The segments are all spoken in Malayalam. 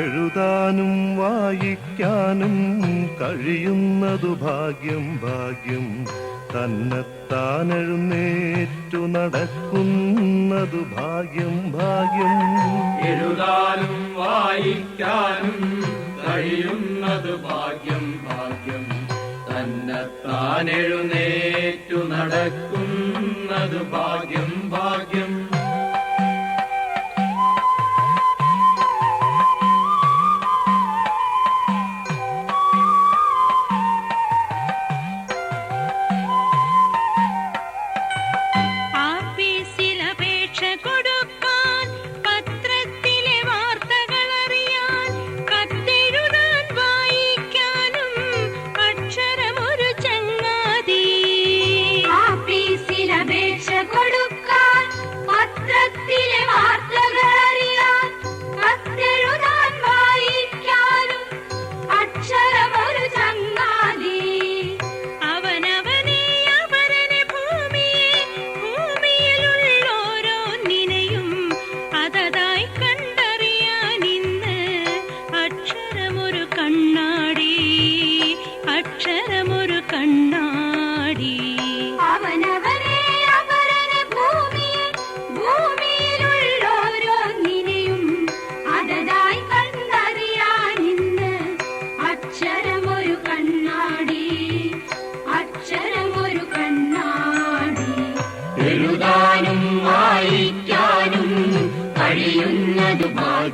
എഴുതാനും വായിക്കാനും കഴിയുന്നതു ഭാഗ്യം ഭാഗ്യം തന്നെത്താൻ എഴുന്നേറ്റു നടക്കുന്നതു ഭാഗ്യം ഭാഗ്യം. എഴുതാനും വായിക്കാനും കഴിയുന്നതു ഭാഗ്യം ഭാഗ്യം തന്നെത്താൻ എഴുന്നേറ്റു നടക്കുന്നതു ഭാഗ്യം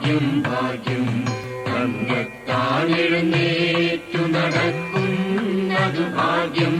ഭാഗ്യം ഭാഗ്യം. തന്നെത്താനെഴുന്നേറ്റു നടക്കുന്നത് ഭാഗ്യം.